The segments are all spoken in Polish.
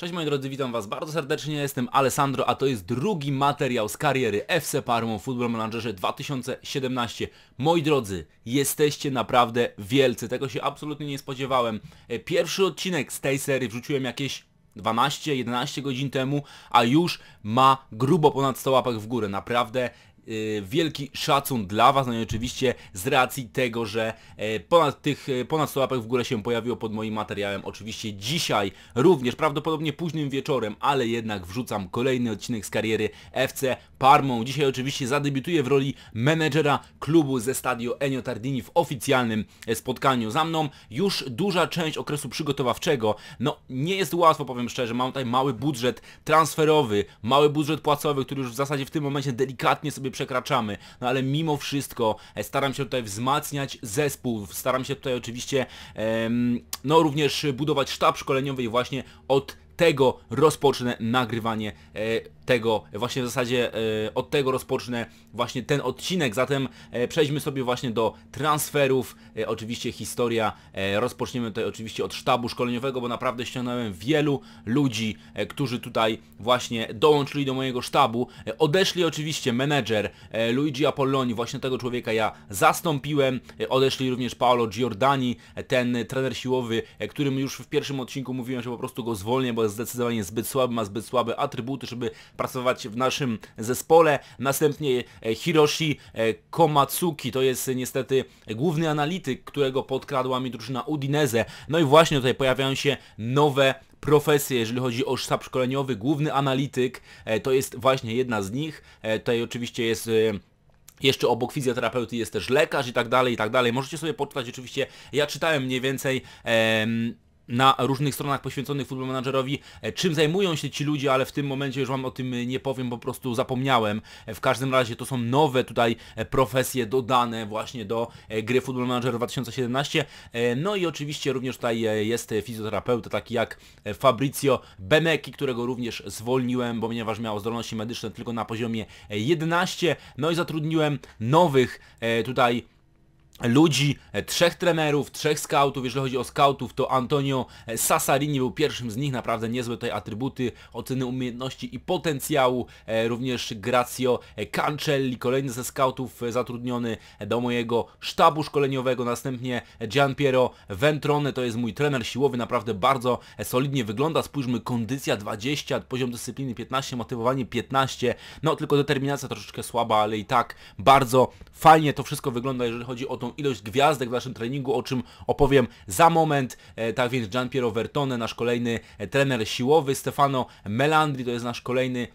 Cześć moi drodzy, witam was bardzo serdecznie, jestem Alessandro, a to jest drugi materiał z kariery FC Parmo w Football Managerze 2017. Moi drodzy, jesteście naprawdę wielcy, tego się absolutnie nie spodziewałem. E, Pierwszy odcinek z tej serii wrzuciłem jakieś 12-11 godzin temu, a już ma grubo ponad 100 łapek w górę. Naprawdę wielki szacun dla Was, no i oczywiście z racji tego, że e, ponad tych, e, ponad 100 łapek w górę się pojawiło pod moim materiałem, oczywiście dzisiaj, również prawdopodobnie późnym wieczorem, ale jednak wrzucam kolejny odcinek z kariery FC Parmą. Dzisiaj oczywiście zadebiutuję w roli menedżera klubu ze stadio Ennio Tardini w oficjalnym e, spotkaniu. Za mną już duża część okresu przygotowawczego, no nie jest łatwo, powiem szczerze, mam tutaj mały budżet transferowy, mały budżet płacowy, który już w zasadzie w tym momencie delikatnie sobie przekraczamy, no ale mimo wszystko e, staram się tutaj wzmacniać zespół, staram się tutaj oczywiście no również budować sztab szkoleniowy i właśnie od tego rozpocznę nagrywanie e, tego, właśnie w zasadzie e, od tego rozpocznę właśnie ten odcinek, zatem e, przejdźmy sobie właśnie do transferów, e, oczywiście historia, rozpoczniemy tutaj oczywiście od sztabu szkoleniowego, bo naprawdę ściągnąłem wielu ludzi, którzy tutaj właśnie dołączyli do mojego sztabu, odeszli oczywiście menedżer Luigi Apolloni, właśnie tego człowieka ja zastąpiłem, odeszli również Paolo Giordani, ten trener siłowy, którym już w pierwszym odcinku mówiłem, że po prostu go zwolnię, bo jest zdecydowanie zbyt słaby, ma zbyt słabe atrybuty, żeby pracować w naszym zespole. Następnie e, Hiroshi e, Komatsuki, to jest e, niestety główny analityk, którego podkradła mi drużyna Udinese. No i właśnie tutaj pojawiają się nowe profesje, jeżeli chodzi o sztab szkoleniowy, główny analityk, to jest właśnie jedna z nich. Tutaj oczywiście jest... jeszcze obok fizjoterapeuty jest też lekarz i tak dalej, i tak dalej. Możecie sobie poczytać oczywiście, ja czytałem mniej więcej em, na różnych stronach poświęconych Football Managerowi, e, czym zajmują się ci ludzie, ale w tym momencie już wam o tym e, nie powiem, po prostu zapomniałem. E, W każdym razie to są nowe tutaj profesje dodane właśnie do gry Football Manager 2017. E, No i oczywiście również tutaj jest fizjoterapeuta taki jak Fabrizio Benecki, którego również zwolniłem, bo ponieważ miał zdolności medyczne tylko na poziomie e, 11. No i zatrudniłem nowych tutaj ludzi, e, trzech trenerów, trzech scoutów, jeżeli chodzi o scoutów, to Antonio e, Sasarini był pierwszym z nich, naprawdę niezłe tutaj atrybuty, oceny umiejętności i potencjału, e, również Grazio e, Cancelli, kolejny ze scoutów zatrudniony do mojego sztabu szkoleniowego, następnie Gian Piero Ventrone, to jest mój trener siłowy, naprawdę bardzo solidnie wygląda, spójrzmy, kondycja 20, poziom dyscypliny 15, motywowanie 15, no tylko determinacja troszeczkę słaba, ale i tak bardzo fajnie to wszystko wygląda, jeżeli chodzi o tą ilość gwiazdek w naszym treningu, o czym opowiem za moment. E, tak więc Gian Piero Vertone, nasz kolejny e, trener siłowy, Stefano Melandri, to jest nasz kolejny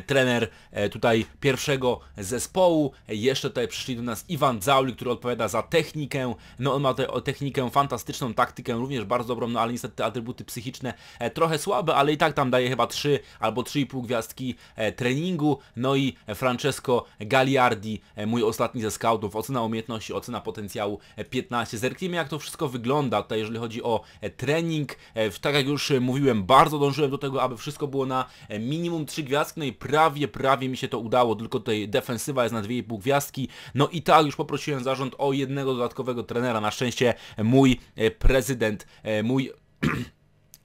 trener e, tutaj pierwszego zespołu. Jeszcze tutaj przyszli do nas Iwan Zauli, który odpowiada za technikę. No on ma tutaj technikę fantastyczną, taktykę również bardzo dobrą, no ale niestety te atrybuty psychiczne e, trochę słabe, ale i tak tam daje chyba 3 albo 3,5 gwiazdki e, treningu. No i Francesco Gagliardi, mój ostatni ze scoutów, ocena umiejętności, ocena potencjału e, 15. Zerknijmy jak to wszystko wygląda tutaj, jeżeli chodzi o trening. Tak jak już mówiłem, bardzo dążyłem do tego, aby wszystko było na minimum 3 gwiazdki, no i prawie, prawie mi się to udało, tylko tutaj defensywa jest na 2,5 gwiazdki. No i tak już poprosiłem zarząd o jednego dodatkowego trenera. Na szczęście mój e, prezydent, e, mój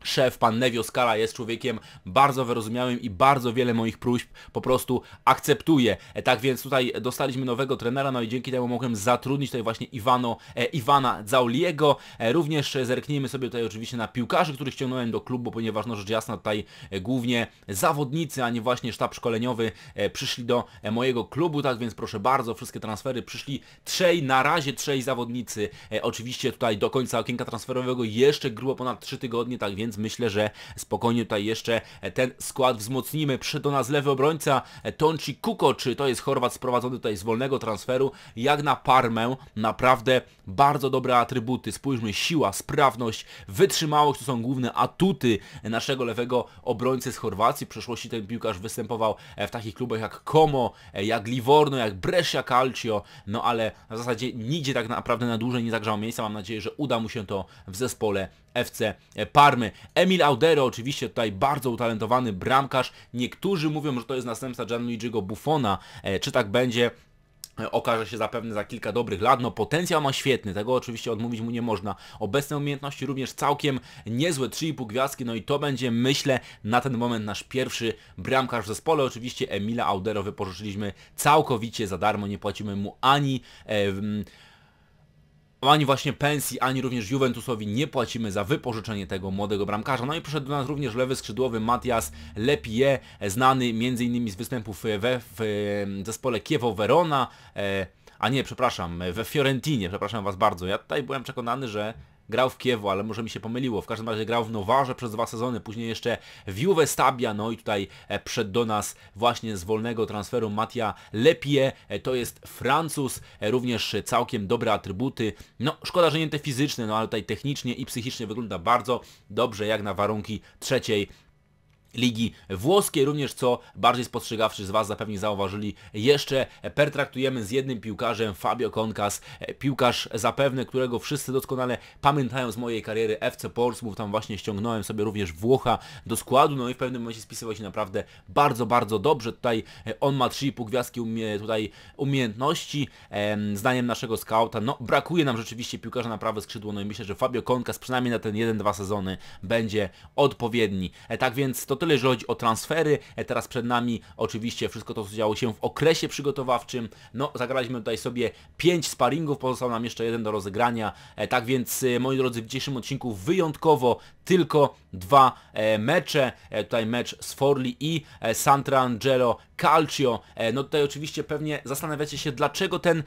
szef, pan Nevio Skala jest człowiekiem bardzo wyrozumiałym i bardzo wiele moich próśb po prostu akceptuje. E, tak więc tutaj dostaliśmy nowego trenera, no i dzięki temu mogłem zatrudnić tutaj właśnie Iwano, e, Iwana Zauliego. E, również zerknijmy sobie tutaj oczywiście na piłkarzy, których ściągnąłem do klubu, ponieważ no rzecz jasna tutaj e, głównie zawodnicy, a nie właśnie sztab szkoleniowy e, przyszli do e, mojego klubu, tak więc proszę bardzo, wszystkie transfery przyszli trzej, na razie trzej zawodnicy. Oczywiście tutaj do końca okienka transferowego jeszcze grubo ponad 3 tygodnie, tak więc myślę, że spokojnie tutaj jeszcze ten skład wzmocnimy. Przyszedł do nas lewy obrońca e, Tonci Kukoczy, to jest Chorwat sprowadzony tutaj z wolnego transferu, jak na Parmę, naprawdę bardzo dobre atrybuty. Spójrzmy, siła, sprawność, wytrzymałość to są główne atuty naszego lewego obrońcy z Chorwacji. W przeszłości ten piłkarz występował e, w takich klubach jak Como, e, jak Livorno, jak Brescia Calcio, no ale w zasadzie nigdzie tak naprawdę na dłużej nie zagrzał miejsca. Mam nadzieję, że uda mu się to w zespole FC Parmy. Emil Audero oczywiście tutaj bardzo utalentowany bramkarz. Niektórzy mówią, że to jest następca Gianluigiego Buffona. E, Czy tak będzie? okaże się zapewne za kilka dobrych lat. No potencjał ma świetny, tego oczywiście odmówić mu nie można. Obecne umiejętności również całkiem niezłe, 3,5 gwiazdki, no i to będzie myślę na ten moment nasz pierwszy bramkarz w zespole. Oczywiście Emila Audero wypożyczyliśmy całkowicie za darmo, nie płacimy mu ani... E, ani właśnie pensji, ani również Juventusowi nie płacimy za wypożyczenie tego młodego bramkarza. No i przyszedł do nas również lewy skrzydłowy Matias Lepie, znany m.in. z występów w zespole Kiewo Verona, e, a nie, przepraszam, we Fiorentinie, przepraszam Was bardzo. Ja tutaj byłem przekonany, że grał w Kiewo, ale może mi się pomyliło. W każdym razie grał w Nowarze przez dwa sezony, później jeszcze w Juve Stabia, no i tutaj e, przed do nas właśnie z wolnego transferu Mattia Lepie, e, to jest Francuz, e, również całkiem dobre atrybuty. No, szkoda, że nie te fizyczne, no ale tutaj technicznie i psychicznie wygląda bardzo dobrze, jak na warunki trzeciej Ligi Włoskiej, również co bardziej spostrzegawczy z Was zapewne zauważyli, jeszcze pertraktujemy z jednym piłkarzem, Fabio Concas, piłkarz zapewne, którego wszyscy doskonale pamiętają z mojej kariery FC Portsmouth, tam właśnie ściągnąłem sobie również Włocha do składu, no i w pewnym momencie spisywał się naprawdę bardzo, bardzo dobrze, tutaj on ma 3,5 gwiazdki umie, tutaj umiejętności, zdaniem naszego skauta, no brakuje nam rzeczywiście piłkarza na prawe skrzydło, no i myślę, że Fabio Concas przynajmniej na ten 1-2 sezony będzie odpowiedni, e, tak więc to tyle, jeżeli chodzi o transfery. E, teraz przed nami oczywiście wszystko to, co działo się w okresie przygotowawczym. No, zagraliśmy tutaj sobie 5 sparingów, pozostał nam jeszcze jeden do rozegrania. E, tak więc, e, moi drodzy, w dzisiejszym odcinku wyjątkowo tylko dwa mecze. Tutaj mecz z Forli i Sant'Angelo Calcio. No tutaj oczywiście pewnie zastanawiacie się, dlaczego ten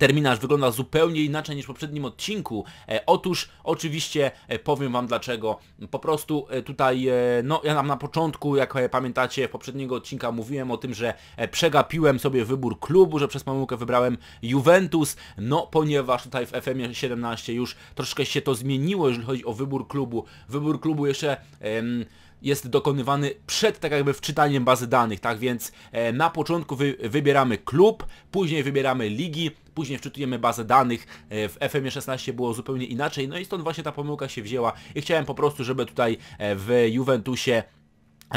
terminarz wygląda zupełnie inaczej niż w poprzednim odcinku. E, otóż oczywiście e, powiem Wam dlaczego. Po prostu e, tutaj, e, no ja nam na początku, jak e, pamiętacie, poprzedniego odcinka mówiłem o tym, że e, przegapiłem sobie wybór klubu, że przez pomyłkę wybrałem Juventus, no ponieważ tutaj w FM 17 już troszkę się to zmieniło, jeżeli chodzi o wybór klubu. Wybór klubu jeszcze jest dokonywany przed tak jakby wczytaniem bazy danych, tak więc e, na początku wy, wybieramy klub, później wybieramy ligi, później wczytujemy bazę danych, e, w FM 16 było zupełnie inaczej, no i stąd właśnie ta pomyłka się wzięła i chciałem po prostu, żeby tutaj e, w Juventusie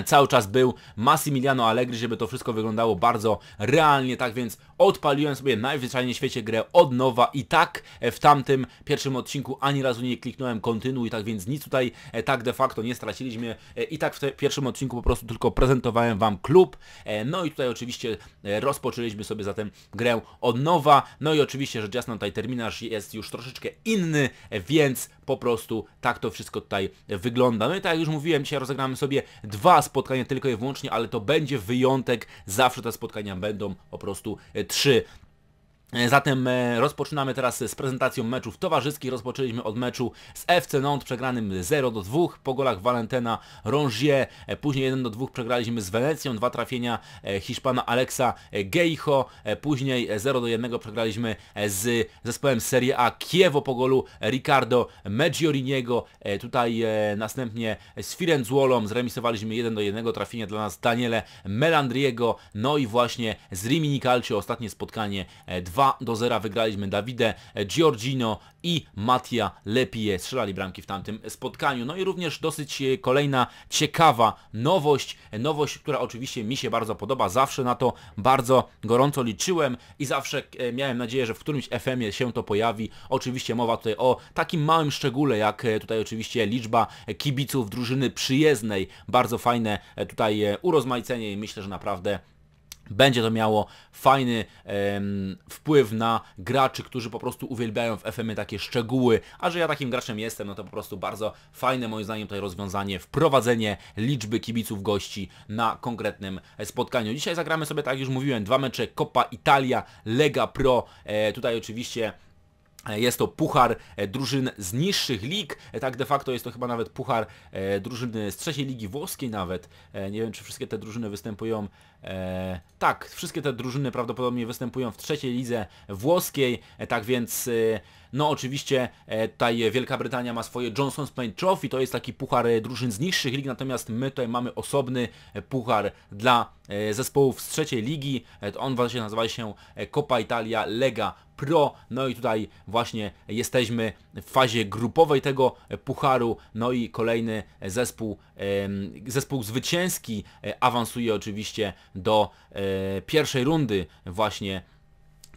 cały czas był Massimiliano Allegri, żeby to wszystko wyglądało bardzo realnie, tak więc odpaliłem sobie najzwyczajniej w świecie grę od nowa i tak e, w tamtym pierwszym odcinku ani razu nie kliknąłem kontynuuj, tak więc nic tutaj e, tak de facto nie straciliśmy e, i tak w pierwszym odcinku po prostu tylko prezentowałem Wam klub, no i tutaj oczywiście rozpoczęliśmy sobie zatem grę od nowa, no i oczywiście rzecz jasna tutaj terminarz jest już troszeczkę inny, więc po prostu tak to wszystko tutaj wygląda. No i tak jak już mówiłem, dzisiaj rozegramy sobie dwa spotkania tylko i wyłącznie, ale to będzie wyjątek, zawsze te spotkania będą po prostu trzy. E, zatem e, rozpoczynamy teraz z prezentacją meczów towarzyskich. Rozpoczęliśmy od meczu z FC Nantes przegranym 0 do 2 po golach Valentena Rongier. E, później 1 do 2 przegraliśmy z Wenecją, dwa trafienia Hiszpana Alexa Geijo. Później 0 do 1 przegraliśmy z zespołem Serie A Kiewo po golu Ricardo Meggioriniego. Tutaj następnie z Firenzuolą zremisowaliśmy 1 do 1 trafienia dla nas Daniele Melandriego. No i właśnie z Rimini Calcio ostatnie spotkanie 2 2 do 0 wygraliśmy Davide Giorgino i Mattia Lepie strzelali bramki w tamtym spotkaniu. No i również dosyć e, kolejna ciekawa nowość, nowość, która oczywiście mi się bardzo podoba, zawsze na to bardzo gorąco liczyłem i zawsze e, miałem nadzieję, że w którymś FM-ie się to pojawi. Oczywiście mowa tutaj o takim małym szczególe, jak e, tutaj oczywiście liczba kibiców drużyny przyjezdnej. Bardzo fajne tutaj urozmaicenie i myślę, że naprawdę będzie to miało fajny em, wpływ na graczy, którzy po prostu uwielbiają w FM takie szczegóły, a że ja takim graczem jestem, no to po prostu bardzo fajne moim zdaniem tutaj rozwiązanie, wprowadzenie liczby kibiców gości na konkretnym spotkaniu. Dzisiaj zagramy sobie, tak jak już mówiłem, dwa mecze Coppa Italia, Lega Pro, e, tutaj oczywiście jest to puchar e, drużyn z niższych lig, e, tak de facto jest to chyba nawet puchar e, drużyny z trzeciej ligi włoskiej nawet. Nie wiem, czy wszystkie te drużyny występują... Tak, wszystkie te drużyny prawdopodobnie występują w trzeciej lidze włoskiej, tak więc... No oczywiście tutaj Wielka Brytania ma swoje Johnson's Paint Trophy, to jest taki puchar drużyn z niższych lig, natomiast my tutaj mamy osobny puchar dla e, zespołów z trzeciej ligi. E, On właśnie nazywa się e, Coppa Italia Lega Pro. No i tutaj właśnie jesteśmy w fazie grupowej tego e, pucharu. No i kolejny zespół, zespół zwycięski e, awansuje oczywiście do e, pierwszej rundy właśnie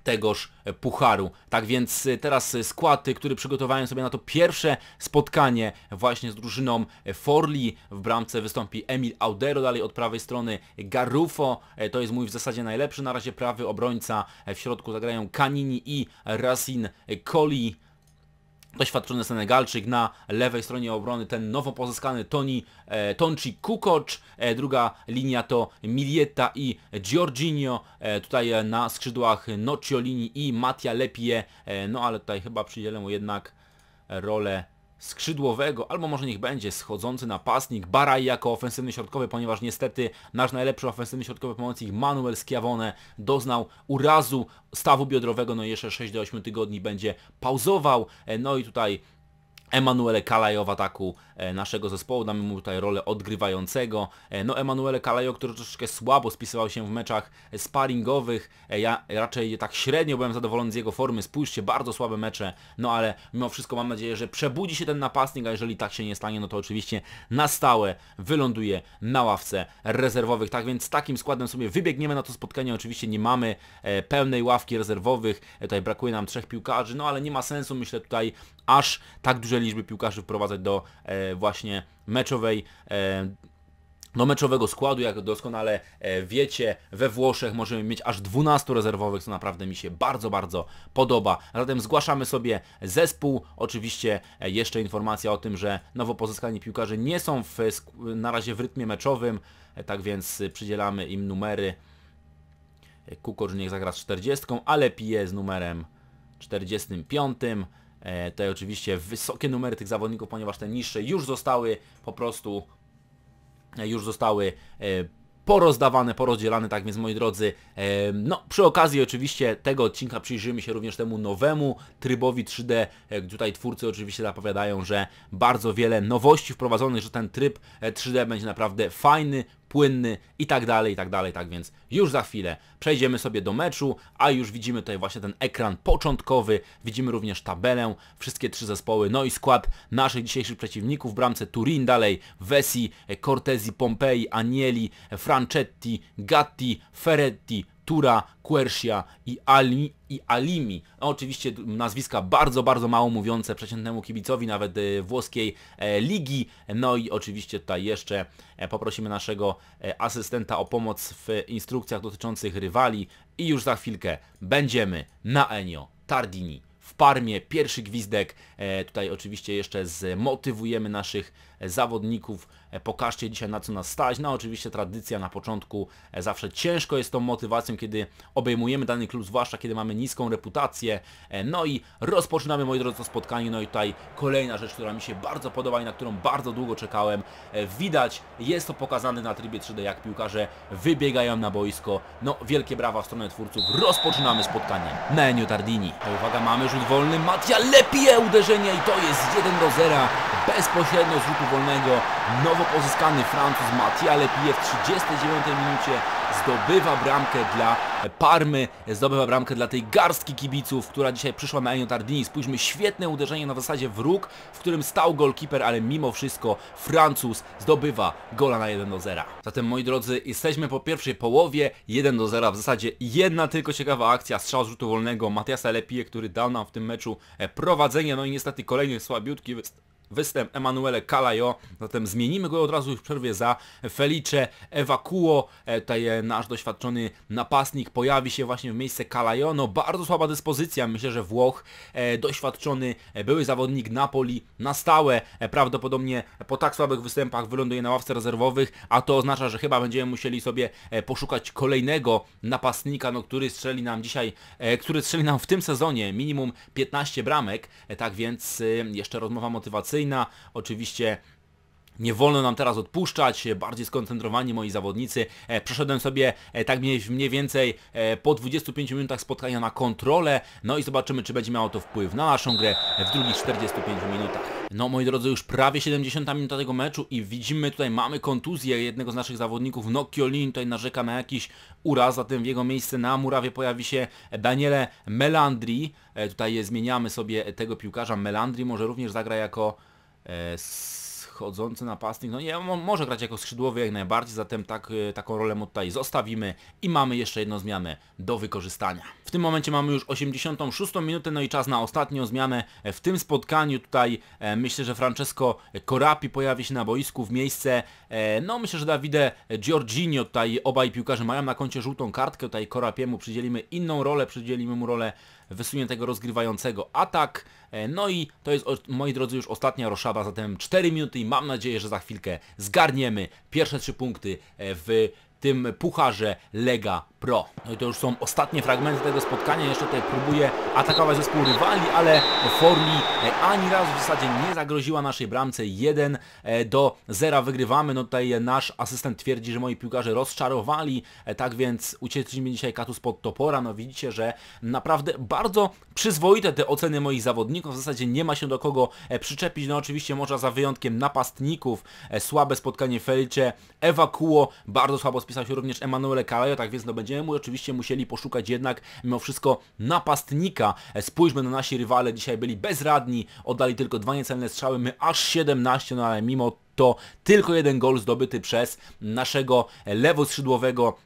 tegoż pucharu. Tak więc e, teraz skład, który przygotowałem sobie na to pierwsze spotkanie właśnie z drużyną Forli. W bramce wystąpi Emil Audero, dalej od prawej strony Garufo. E, To jest mój w zasadzie najlepszy na razie prawy obrońca. W środku zagrają Kanini i Racine Coli doświadczony Senegalczyk na lewej stronie obrony, ten nowo pozyskany Toni e, Tonci Kukoc, e, druga linia to Milieta i Giorginio, e, tutaj e, na skrzydłach Nociolini i Mattia Lepie, e, no ale tutaj chyba przydzielę mu jednak rolę skrzydłowego, albo może niech będzie schodzący napastnik, Baraj jako ofensywny środkowy, ponieważ niestety nasz najlepszy ofensywny środkowy pomocnik Manuel Schiavone doznał urazu stawu biodrowego, no i jeszcze 6 do 8 tygodni będzie pauzował, E, no i tutaj Emanuele Kalajo w ataku e, naszego zespołu, damy mu tutaj rolę odgrywającego. E, No Emanuele Kalajo, który troszeczkę słabo spisywał się w meczach sparingowych, e, ja raczej tak średnio byłem zadowolony z jego formy, spójrzcie, bardzo słabe mecze, no ale mimo wszystko mam nadzieję, że przebudzi się ten napastnik, a jeżeli tak się nie stanie, no to oczywiście na stałe wyląduje na ławce rezerwowych. Tak więc z takim składem sobie wybiegniemy. Na to spotkanie, oczywiście nie mamy pełnej ławki rezerwowych, tutaj brakuje nam trzech piłkarzy, no ale nie ma sensu, myślę tutaj aż tak duże liczby piłkarzy wprowadzać do e, właśnie meczowej do meczowego składu, jak doskonale e, wiecie, we Włoszech możemy mieć aż 12 rezerwowych, co naprawdę mi się bardzo, bardzo podoba. Zatem zgłaszamy sobie zespół. Oczywiście jeszcze informacja o tym, że nowo pozyskani piłkarze nie są w, na razie w rytmie meczowym, tak więc przydzielamy im numery. Kukoc niech zagra z 40, ale pije z numerem 45. E, Tutaj oczywiście wysokie numery tych zawodników, ponieważ te niższe już zostały po prostu e, już zostały e, porozdawane, porozdzielane, tak więc moi drodzy, no przy okazji oczywiście tego odcinka przyjrzymy się również temu nowemu trybowi 3D, e, tutaj twórcy oczywiście zapowiadają, że bardzo wiele nowości wprowadzonych, że ten tryb e, 3D będzie naprawdę fajny, płynny i tak dalej, i tak dalej, tak więc już za chwilę przejdziemy sobie do meczu, a już widzimy tutaj właśnie ten ekran początkowy, widzimy również tabelę, wszystkie trzy zespoły, no i skład naszych dzisiejszych przeciwników, w bramce Turin, dalej Vessi, Cortesi, Pompei, Anieli, Francetti, Gatti, Ferretti, Tura, Quercia i, Ali, i Alimi. No, oczywiście nazwiska bardzo, bardzo mało mówiące przeciętnemu kibicowi nawet e, włoskiej e, ligi. No i oczywiście tutaj jeszcze e, poprosimy naszego asystenta o pomoc w instrukcjach dotyczących rywali i już za chwilkę będziemy na Enio Tardini w Parmie, pierwszy gwizdek, tutaj oczywiście jeszcze zmotywujemy naszych zawodników, pokażcie dzisiaj na co nas stać, no oczywiście tradycja na początku, e, zawsze ciężko jest tą motywacją, kiedy obejmujemy dany klub, zwłaszcza kiedy mamy niską reputację, e, no i rozpoczynamy moi drodzy to spotkanie, no i tutaj kolejna rzecz, która mi się bardzo podoba i na którą bardzo długo czekałem, e, widać, jest to pokazane na trybie 3D, jak piłkarze wybiegają na boisko, no wielkie brawa w stronę twórców, rozpoczynamy spotkanie, Nenio Tardini, uwaga, mamy rzut wolny, Mattia Lepie uderzenie i to jest 1 do 0, bezpośrednio z rzutu wolnego, nowo pozyskany Francuz Mattia Lepie w 39 minucie zdobywa bramkę dla Parmy, zdobywa bramkę dla tej garstki kibiców, która dzisiaj przyszła na Enio Tardini. Spójrzmy, świetne uderzenie na zasadzie wróg, w którym stał golkiper, ale mimo wszystko Francuz zdobywa gola na 1 do 0. Zatem moi drodzy, jesteśmy po pierwszej połowie, 1 do 0, w zasadzie jedna tylko ciekawa akcja, strzał z rzutu wolnego Matiasa Lepie, który dał nam w tym meczu e, prowadzenie, no i niestety kolejny słabiutki występ Emanuele Calajo, zatem zmienimy go od razu w przerwie za Felice Evacuo, E, tutaj e, nasz doświadczony napastnik pojawi się właśnie w miejsce Calajo, no bardzo słaba dyspozycja, myślę, że Włoch, e, doświadczony były zawodnik Napoli na stałe, prawdopodobnie po tak słabych występach wyląduje na ławce rezerwowych, a to oznacza, że chyba będziemy musieli sobie poszukać kolejnego napastnika, no który strzeli nam dzisiaj, który strzeli nam w tym sezonie minimum 15 bramek, tak więc jeszcze rozmowa motywacyjna, oczywiście nie wolno nam teraz odpuszczać, e, bardziej skoncentrowani moi zawodnicy. E, Przeszedłem sobie e, tak mniej, więcej po 25 minutach spotkania na kontrolę, no i zobaczymy czy będzie miało to wpływ na naszą grę w drugich 45 minutach. No moi drodzy, już prawie 70 minuta tego meczu i widzimy tutaj, mamy kontuzję jednego z naszych zawodników, Nokiolin tutaj narzeka na jakiś uraz, zatem w jego miejsce na murawie pojawi się Daniele Melandri. E, tutaj zmieniamy sobie tego piłkarza, Melandri może również zagra jako e, chodzący napastnik, no nie, może grać jako skrzydłowy jak najbardziej, zatem tak, e, taką rolę mu tutaj zostawimy i mamy jeszcze jedną zmianę do wykorzystania. W tym momencie mamy już 86 minutę, no i czas na ostatnią zmianę w tym spotkaniu. Tutaj e, myślę, że Francesco Corapi pojawi się na boisku w miejsce, e, no myślę, że Davide Giorginio, tutaj obaj piłkarze mają na koncie żółtą kartkę, tutaj Corapiemu przydzielimy inną rolę, przydzielimy mu rolę wysuniętego rozgrywającego atak. E, no i to jest, moi drodzy, już ostatnia roszada, zatem 4 minuty i mam nadzieję, że za chwilkę zgarniemy pierwsze 3 punkty w tym pucharze Lega Pro. No i to już są ostatnie fragmenty tego spotkania. Jeszcze tutaj próbuje atakować zespół rywali, ale Forli e, ani razu w zasadzie nie zagroziła naszej bramce. 1 e, do 0 wygrywamy. No tutaj nasz asystent twierdzi, że moi piłkarze rozczarowali. E, tak więc uciekliśmy dzisiaj katus pod topora. No widzicie, że naprawdę bardzo przyzwoite te oceny moich zawodników. W zasadzie nie ma się do kogo przyczepić. No oczywiście może za wyjątkiem napastników. Słabe spotkanie Felicie. Ewakuo. Bardzo słabo spisał się również Emanuele Calayo. Tak więc no będziemy mu oczywiście musieli poszukać jednak mimo wszystko napastnika. Spójrzmy na nasi rywale, dzisiaj byli bezradni, oddali tylko dwa niecelne strzały, my aż 17, no ale mimo to tylko jeden gol zdobyty przez naszego lewoskrzydłowego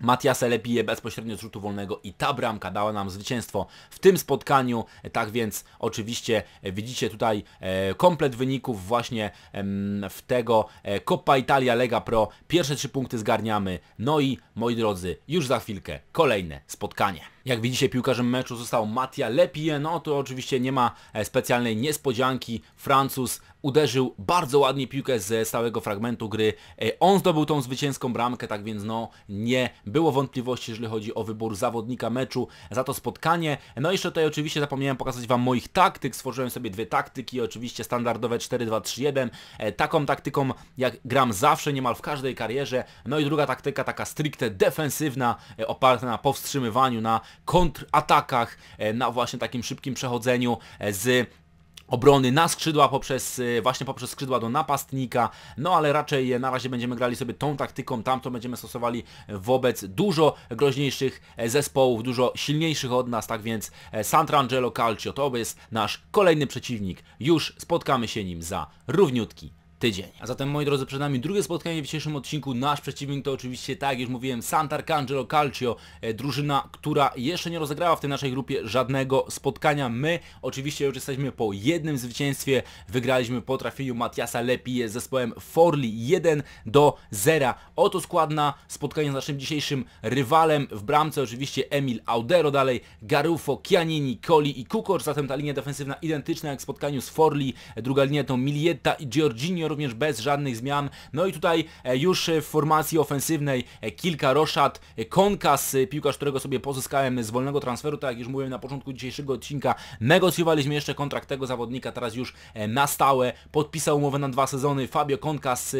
Matiasa Lepije bezpośrednio z rzutu wolnego i ta bramka dała nam zwycięstwo w tym spotkaniu. Tak więc oczywiście widzicie tutaj e, komplet wyników właśnie w tego e, Coppa Italia Lega Pro. Pierwsze trzy punkty zgarniamy. No i moi drodzy, już za chwilkę kolejne spotkanie. Jak widzicie piłkarzem meczu został Mattia Lepie, no to oczywiście nie ma specjalnej niespodzianki. Francuz uderzył bardzo ładnie piłkę ze stałego fragmentu gry. E, on zdobył tą zwycięską bramkę, tak więc no nie było wątpliwości, jeżeli chodzi o wybór zawodnika meczu za to spotkanie. No i jeszcze tutaj oczywiście zapomniałem pokazać Wam moich taktyk. Stworzyłem sobie dwie taktyki, oczywiście standardowe 4-2-3-1. E, taką taktyką jak gram zawsze, niemal w każdej karierze. No i druga taktyka taka stricte defensywna, e, oparta na powstrzymywaniu, na kontratakach, na właśnie takim szybkim przechodzeniu z obrony na skrzydła poprzez y, właśnie poprzez skrzydła do napastnika, no ale raczej na razie będziemy grali sobie tą taktyką, tamto będziemy stosowali wobec dużo groźniejszych e, zespołów, dużo silniejszych od nas, tak więc e, Sant'Angelo Calcio to jest nasz kolejny przeciwnik, już spotkamy się nim za równiutki tydzień. A zatem moi drodzy, przed nami drugie spotkanie w dzisiejszym odcinku. Nasz przeciwnik to oczywiście, tak jak już mówiłem, Sant'Arcangelo Calcio, e, drużyna, która jeszcze nie rozegrała w tej naszej grupie żadnego spotkania. My oczywiście już jesteśmy po jednym zwycięstwie. Wygraliśmy po trafieniu Matiasa Lepie z zespołem Forli 1 do 0. Oto skład na spotkanie z naszym dzisiejszym rywalem. W bramce oczywiście Emil Audero, dalej Garufo, Chianini, Coli i Kukor. Zatem ta linia defensywna identyczna jak w spotkaniu z Forli. Druga linia to Milietta i Giorginio również bez żadnych zmian. No i tutaj e, już w formacji ofensywnej e, kilka roszad. E, Konkas, piłkarz, którego sobie pozyskałem z wolnego transferu, tak jak już mówiłem na początku dzisiejszego odcinka, negocjowaliśmy jeszcze kontrakt tego zawodnika, teraz już na stałe podpisał umowę na dwa sezony. Fabio Konkas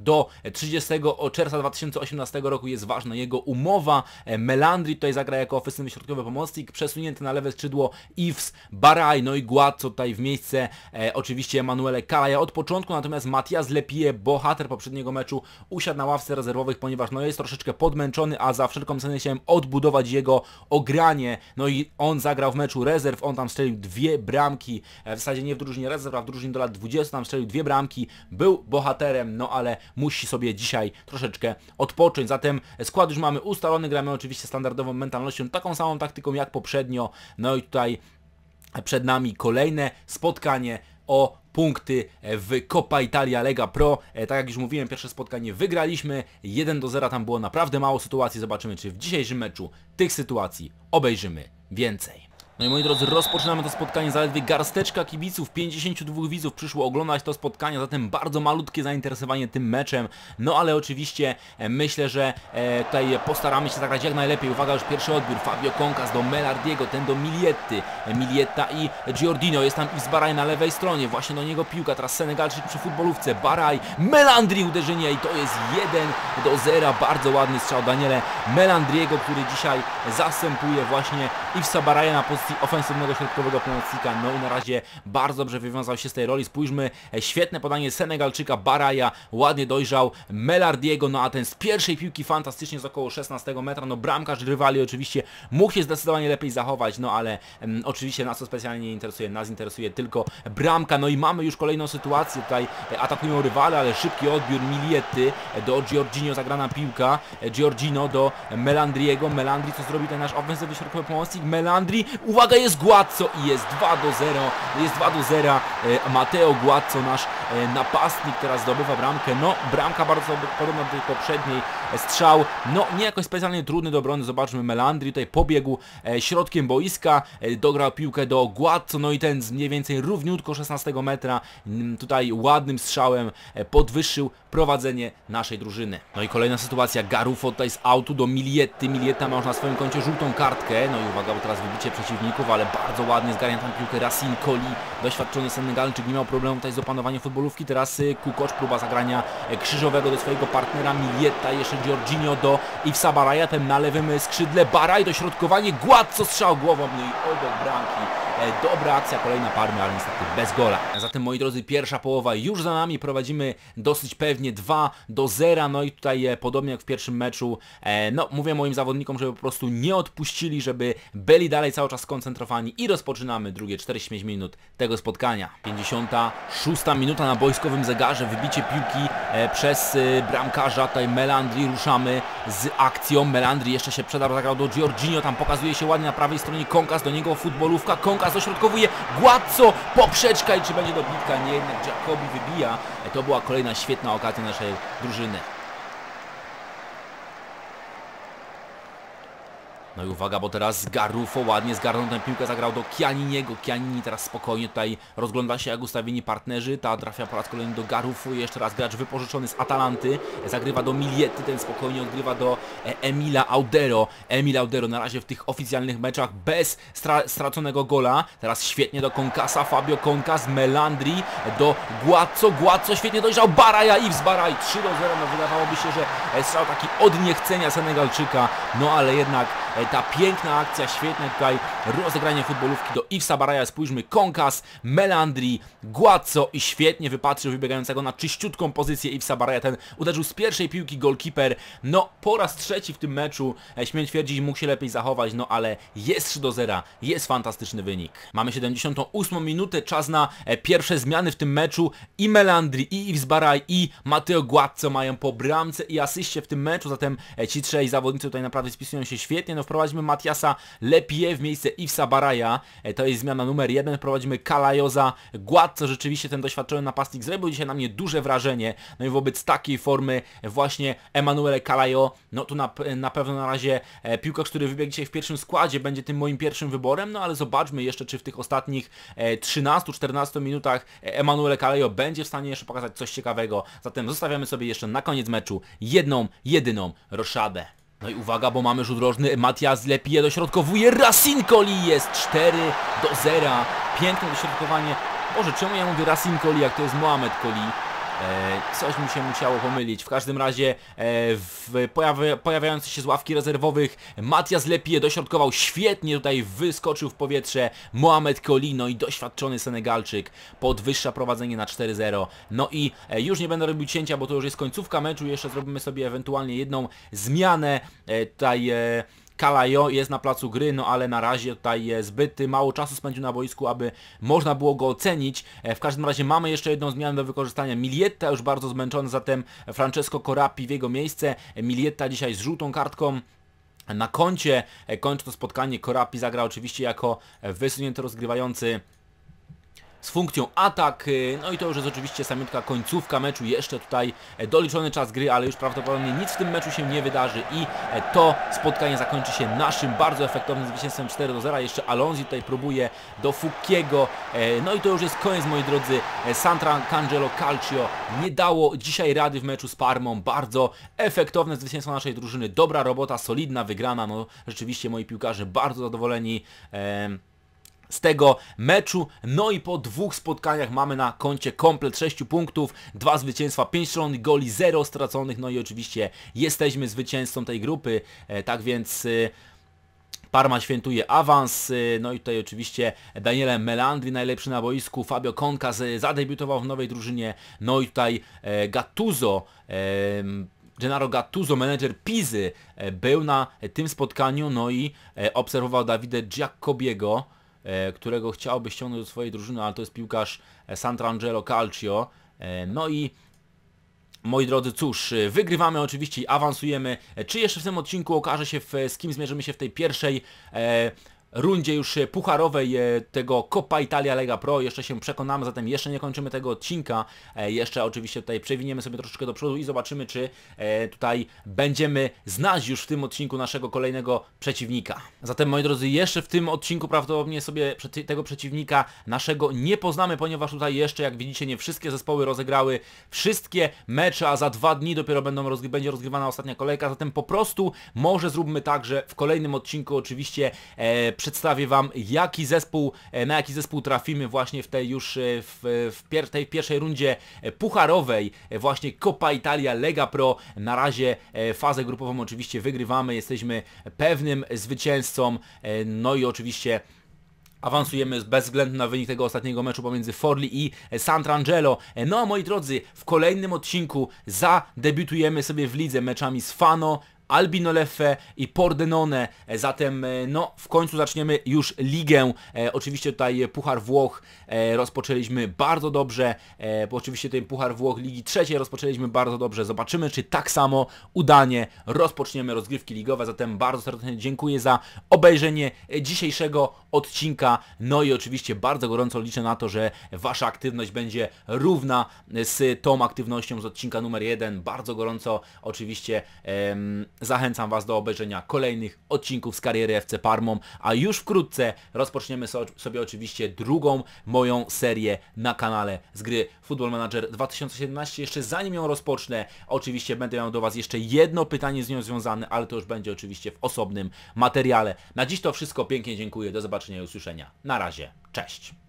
do 30 czerwca 2018 roku jest ważna jego umowa. Melandri tutaj zagra jako ofensywny środkowy pomocnik, przesunięty na lewe skrzydło Yves Baraj, no i Guazzo tutaj w miejsce e, oczywiście Emanuele Kalaja od początku, natomiast Matias Lepie, bohater poprzedniego meczu, usiadł na ławce rezerwowych, ponieważ no jest troszeczkę podmęczony, a za wszelką cenę chciałem odbudować jego ogranie. No i on zagrał w meczu rezerw, on tam strzelił dwie bramki, e, w zasadzie nie w drużynie rezerw, a w drużynie do lat 20 tam strzelił dwie bramki, był bohaterem, no ale musi sobie dzisiaj troszeczkę odpocząć. Zatem skład już mamy ustalony, gramy oczywiście standardową mentalnością, taką samą taktyką jak poprzednio. No i tutaj przed nami kolejne spotkanie o punkty w Coppa Italia Lega Pro. E, tak jak już mówiłem, pierwsze spotkanie wygraliśmy, 1 do 0, tam było naprawdę mało sytuacji. Zobaczymy, czy w dzisiejszym meczu tych sytuacji obejrzymy więcej. No i moi drodzy, rozpoczynamy to spotkanie, zaledwie garsteczka kibiców, 52 widzów przyszło oglądać to spotkanie, zatem bardzo malutkie zainteresowanie tym meczem, no ale oczywiście e, myślę, że e, tutaj postaramy się zagrać jak najlepiej. Uwaga, już pierwszy odbiór, Fabio Concas do Melardiego, ten do Milietty, Milietta i Giordino, jest tam Yves Baraj na lewej stronie, właśnie do niego piłka, teraz Senegalczyk przy futbolówce, Baraj, Melandri uderzenie i to jest 1 do 0, bardzo ładny strzał Daniele Melandriego, który dzisiaj zastępuje właśnie Yvesa Baraja na pozycji pozycji ofensywnego środkowego pomocnika, no i na razie bardzo dobrze wywiązał się z tej roli. Spójrzmy, e, świetne podanie Senegalczyka Baraja, ładnie dojrzał Melardiego, no a ten z pierwszej piłki fantastycznie z około 16 metra, no bramkarz rywali oczywiście mógł się zdecydowanie lepiej zachować, no ale um, oczywiście nas to specjalnie nie interesuje, nas interesuje tylko bramka, no i mamy już kolejną sytuację, tutaj e, atakują rywale, ale szybki odbiór Miliety do Giorgino, zagrana piłka, e, Giorgino do Melandriego, Melandri co zrobi ten nasz ofensywny środkowy pomocnik, Melandri, jest Guazzo i jest 2 do 0, jest 2 do 0, e, Mateo Guazzo, nasz napastnik teraz zdobywa bramkę, no bramka bardzo podobna do tej poprzedniej, strzał, no nie jakoś specjalnie trudny do obrony, zobaczmy Melandri tutaj pobiegł środkiem boiska, dograł piłkę do Guazzo, no i ten z mniej więcej równiutko 16 metra, tutaj ładnym strzałem podwyższył prowadzenie naszej drużyny. No i kolejna sytuacja, Garufo tutaj z autu do Miliety, Milieta ma już na swoim koncie żółtą kartkę, no i uwaga, bo teraz wybicie przeciwników, ale bardzo ładnie zgarnia tam piłkę Racine Coli, doświadczony Senegalczyk, nie miał problemu tutaj z opanowaniem futbolówki, teraz y, Kukocz, próba zagrania y, krzyżowego do swojego partnera Milieta, jeszcze Giorginio do Iwsa Baraja, ten na lewym skrzydle, Baraj, dośrodkowanie, gładco strzał głową, no i obok bramki. E, dobra akcja, kolejna Parmy, ale niestety bez gola. Zatem moi drodzy, pierwsza połowa już za nami, prowadzimy dosyć pewnie 2 do 0, no i tutaj e, podobnie jak w pierwszym meczu, e, no mówię moim zawodnikom, żeby po prostu nie odpuścili, żeby byli dalej cały czas skoncentrowani i rozpoczynamy drugie 45 minut tego spotkania. 56 minuta na boiskowym zegarze, wybicie piłki przez bramkarza, tutaj Melandri, ruszamy z akcją, Melandri jeszcze się przedarł, zagrał do Giorginio, tam pokazuje się ładnie na prawej stronie Konkas, do niego futbolówka, Konkas Dośrodkowuje gładco, poprzeczka i czy będzie dobitka? Nie, jednak Jacobi wybija. To była kolejna świetna okazja naszej drużyny. No i uwaga, bo teraz Garufo ładnie zgarnął tę piłkę, zagrał do Kianiniego. Kianini teraz spokojnie tutaj rozgląda się jak ustawieni partnerzy. Ta trafia po raz kolejny do Garufo i jeszcze raz gracz wypożyczony z Atalanty. Zagrywa do Miliety, ten spokojnie odgrywa do e, Emila Audero. Emil Audero na razie w tych oficjalnych meczach bez stra straconego gola. Teraz świetnie do Konkasa, Fabio Konkas, Melandri do Guazzo, Guazzo świetnie dojrzał Baraja, Iws Baraj 3 do 0. No wydawałoby się, że strzał taki od niechcenia Senegalczyka, no ale jednak e, ta piękna akcja, świetne tutaj rozegranie futbolówki do Iwsa Baraja, spójrzmy, Konkas, Melandri, Guazzo i świetnie wypatrzył wybiegającego na czyściutką pozycję Iwsa Baraja, ten uderzył z pierwszej piłki golkiper, no po raz trzeci w tym meczu, e, śmiem twierdzić, mógł się lepiej zachować, no ale jest 3 do 0, jest fantastyczny wynik. Mamy 78 minutę, czas na e, pierwsze zmiany w tym meczu. I Melandri, i Iws Baraj, i Mateo Guazzo mają po bramce i asyście w tym meczu, zatem e, ci trzej zawodnicy tutaj naprawdę spisują się świetnie, no wprowadzimy Matiasa Lepie w miejsce Iwsa Baraja. E, to jest zmiana numer jeden. Wprowadzimy Kalajoza Gładco. Rzeczywiście ten doświadczony napastnik zrobił dzisiaj na mnie duże wrażenie. No i wobec takiej formy właśnie Emanuele Kalajo, no tu na, na pewno na razie e, piłkarz, który wybiegł dzisiaj w pierwszym składzie będzie tym moim pierwszym wyborem, no ale zobaczmy jeszcze, czy w tych ostatnich 13-14 e, minutach Emanuele Kalajo będzie w stanie jeszcze pokazać coś ciekawego. Zatem zostawiamy sobie jeszcze na koniec meczu jedną, jedyną roszadę. No i uwaga, bo mamy rzut rożny. Matias Lepie dośrodkowuje. Rasinkoli jest 4 do 0. Piękne dośrodkowanie. Boże, czemu ja mówię Rasinkoli, jak to jest Mohamed Koli? E, coś mi się musiało pomylić. W każdym razie e, w pojawi pojawiający się z ławki rezerwowych Matias Lepie dośrodkował świetnie, tutaj wyskoczył w powietrze Mohamed Colino i doświadczony Senegalczyk podwyższa prowadzenie na 4-0. No i e, już nie będę robił cięcia, bo to już jest końcówka meczu, jeszcze zrobimy sobie ewentualnie jedną zmianę. Tutaj... E, Kalajo jest na placu gry, no ale na razie tutaj zbyt mało czasu spędził na boisku, aby można było go ocenić. E, w każdym razie mamy jeszcze jedną zmianę do wykorzystania. Milietta już bardzo zmęczony, zatem Francesco Corapi w jego miejsce. Milietta dzisiaj z żółtą kartką na koncie. E, kończy to spotkanie. Corapi zagra oczywiście jako wysunięty rozgrywający z funkcją atak, no i to już jest oczywiście samiutka końcówka meczu, jeszcze tutaj e, doliczony czas gry, ale już prawdopodobnie nic w tym meczu się nie wydarzy. I e, to spotkanie zakończy się naszym bardzo efektownym zwycięstwem 4 do 0, jeszcze Alonzi tutaj próbuje do Fukiego, e, no i to już jest koniec moi drodzy, Santra Cangelo Calcio nie dało dzisiaj rady w meczu z Parmą, bardzo efektowne zwycięstwo naszej drużyny, dobra robota, solidna wygrana, no rzeczywiście moi piłkarze bardzo zadowoleni, z tego meczu. No i po dwóch spotkaniach mamy na koncie komplet 6 punktów, dwa zwycięstwa, 5 strzelonych goli, 0 straconych, no i oczywiście jesteśmy zwycięzcą tej grupy, e, tak więc... E, Parma świętuje awans, y, no i tutaj oczywiście Daniele Melandri, najlepszy na boisku, Fabio y, zadebiutował w nowej drużynie, no i tutaj e, Gattuso, e, Gennaro Gattuso, menedżer Pizy, e, był na tym spotkaniu, no i e, obserwował Davide Giacobiego, e, którego chciałby ściągnąć do swojej drużyny, ale to jest piłkarz e, Sant'Angelo Calcio. E, No i Moi drodzy, cóż, wygrywamy oczywiście i awansujemy. E, Czy jeszcze w tym odcinku okaże się, w, z kim zmierzymy się w tej pierwszej e, rundzie już e, pucharowej e, tego Coppa Italia Lega Pro. Jeszcze się przekonamy, zatem jeszcze nie kończymy tego odcinka. E, jeszcze oczywiście tutaj przewiniemy sobie troszeczkę do przodu i zobaczymy, czy tutaj będziemy znać już w tym odcinku naszego kolejnego przeciwnika. Zatem, moi drodzy, jeszcze w tym odcinku prawdopodobnie sobie tego przeciwnika naszego nie poznamy, ponieważ tutaj jeszcze, jak widzicie, nie wszystkie zespoły rozegrały wszystkie mecze, a za dwa dni dopiero będą rozgry- będzie rozgrywana ostatnia kolejka, zatem po prostu może zróbmy tak, że w kolejnym odcinku oczywiście e, przedstawię Wam, jaki zespół, e, na jaki zespół trafimy właśnie w tej już e, w, w pier tej pierwszej rundzie e, pucharowej, właśnie Coppa Italia Lega Pro. Na razie fazę grupową oczywiście wygrywamy, jesteśmy pewnym zwycięzcą, no i oczywiście Awansujemy bez względu na wynik tego ostatniego meczu pomiędzy Forli i Sant'Angelo. No moi drodzy, w kolejnym odcinku zadebiutujemy sobie w lidze meczami z Fano, Albino Leffe i Pordenone. E, Zatem e, no w końcu zaczniemy już ligę. E, oczywiście tutaj Puchar Włoch e, rozpoczęliśmy bardzo dobrze. E, oczywiście ten Puchar Włoch Ligi Trzeciej rozpoczęliśmy bardzo dobrze. Zobaczymy czy tak samo udanie rozpoczniemy rozgrywki ligowe. Zatem bardzo serdecznie dziękuję za obejrzenie e, dzisiejszego odcinka. No i oczywiście bardzo gorąco liczę na to, że Wasza aktywność będzie równa z tą aktywnością z odcinka numer jeden. Bardzo gorąco oczywiście em, zachęcam Was do obejrzenia kolejnych odcinków z kariery FC Parmą, a już wkrótce rozpoczniemy so, sobie oczywiście drugą moją serię na kanale z gry Football Manager 2017. Jeszcze zanim ją rozpocznę, oczywiście będę miał do Was jeszcze jedno pytanie z nią związane, ale to już będzie oczywiście w osobnym materiale. Na dziś to wszystko, pięknie dziękuję, do zobaczenia i usłyszenia. Na razie, cześć!